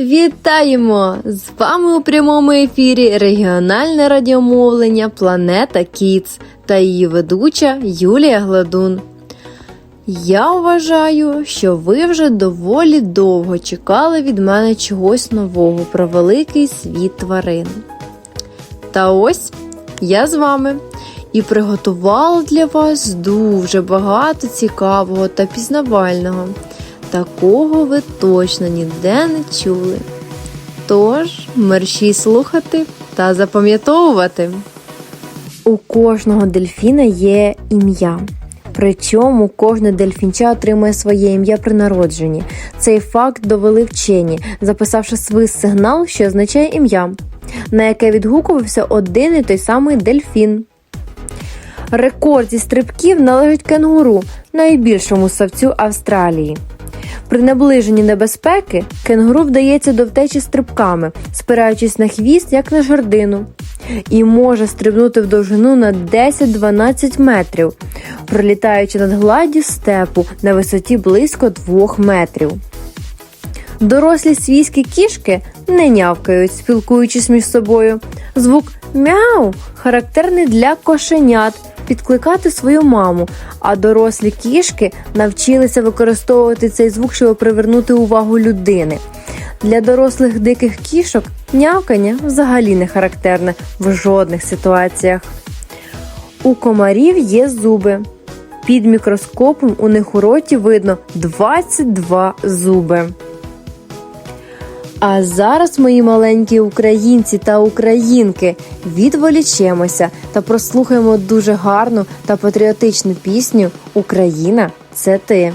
Вітаємо! З вами у прямому ефірі регіональне радіомовлення Планета Кіц та її ведуча Юлія Гладун. Я вважаю, що ви вже доволі довго чекали від мене чогось нового про великий світ тварин. Та ось я з вами і приготувала для вас дуже багато цікавого та пізнавального. Такого ви точно ніде не чули. Тож, мерщій слухати та запам'ятовувати. У кожного дельфіна є ім'я. Причому кожне дельфінча отримує своє ім'я при народженні. Цей факт довели вчені, записавши свист сигнал, що означає ім'я, на яке відгукувався один і той самий дельфін. Рекорд зі стрибків належить кенгуру, найбільшому савцю Австралії. При наближенні небезпеки кенгуру вдається до втечі стрибками, спираючись на хвіст, як на жердину, і може стрибнути в довжину на 10-12 метрів, пролітаючи над гладдю степу на висоті близько 2 метрів. Дорослі свійські кішки не нявкають, спілкуючись між собою. Звук мяу характерний для кошенят підкликати свою маму, а дорослі кішки навчилися використовувати цей звук, щоб привернути увагу людини. Для дорослих диких кішок нявкання взагалі не характерне в жодних ситуаціях. У комарів є зуби. Під мікроскопом у них у роті видно 22 зуби. А зараз, мої маленькі українці та українки, відволічемося та прослухаємо дуже гарну та патріотичну пісню Україна це ти.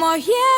Моє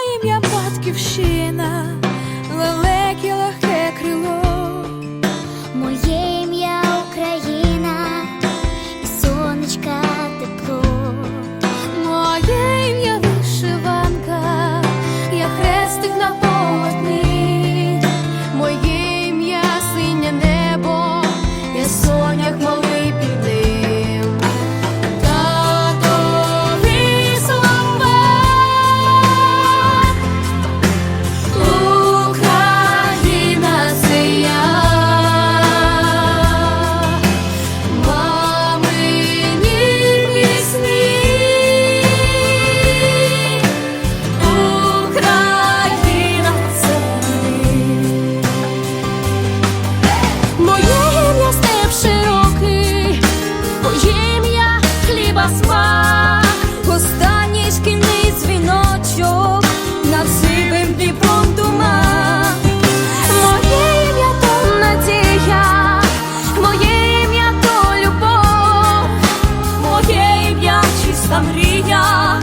чиста мрія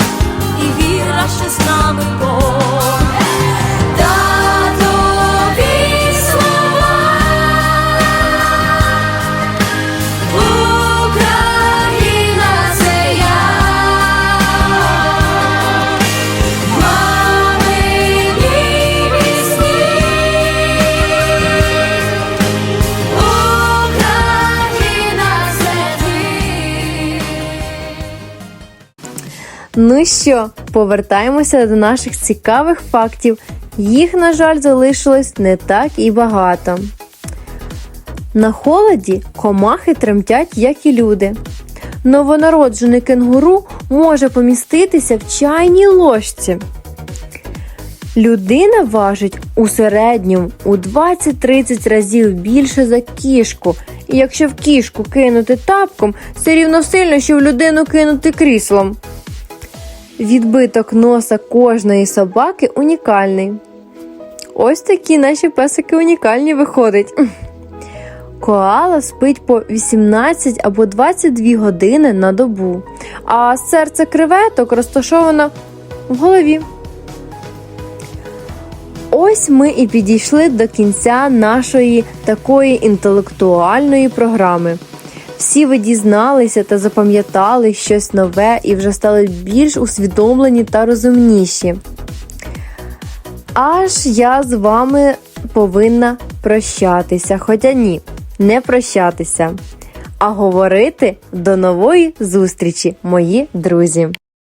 і віра, що з нами Ну що, повертаємося до наших цікавих фактів. Їх, на жаль, залишилось не так і багато. На холоді комахи тремтять, як і люди. Новонароджений кенгуру може поміститися в чайній ложці. Людина важить у середньому у 20-30 разів більше за кішку. І якщо в кішку кинути тапком, це рівносильно, що в людину кинути кріслом. Відбиток носа кожної собаки унікальний. Ось такі наші песики унікальні виходить. Коала спить по 18 або 22 години на добу, а серце креветок розташовано в голові. Ось ми і підійшли до кінця нашої такої інтелектуальної програми. Всі ви дізналися та запам'ятали щось нове і вже стали більш усвідомлені та розумніші. Аж я з вами повинна прощатися. Хоча ні, не прощатися, а говорити до нової зустрічі, мої друзі.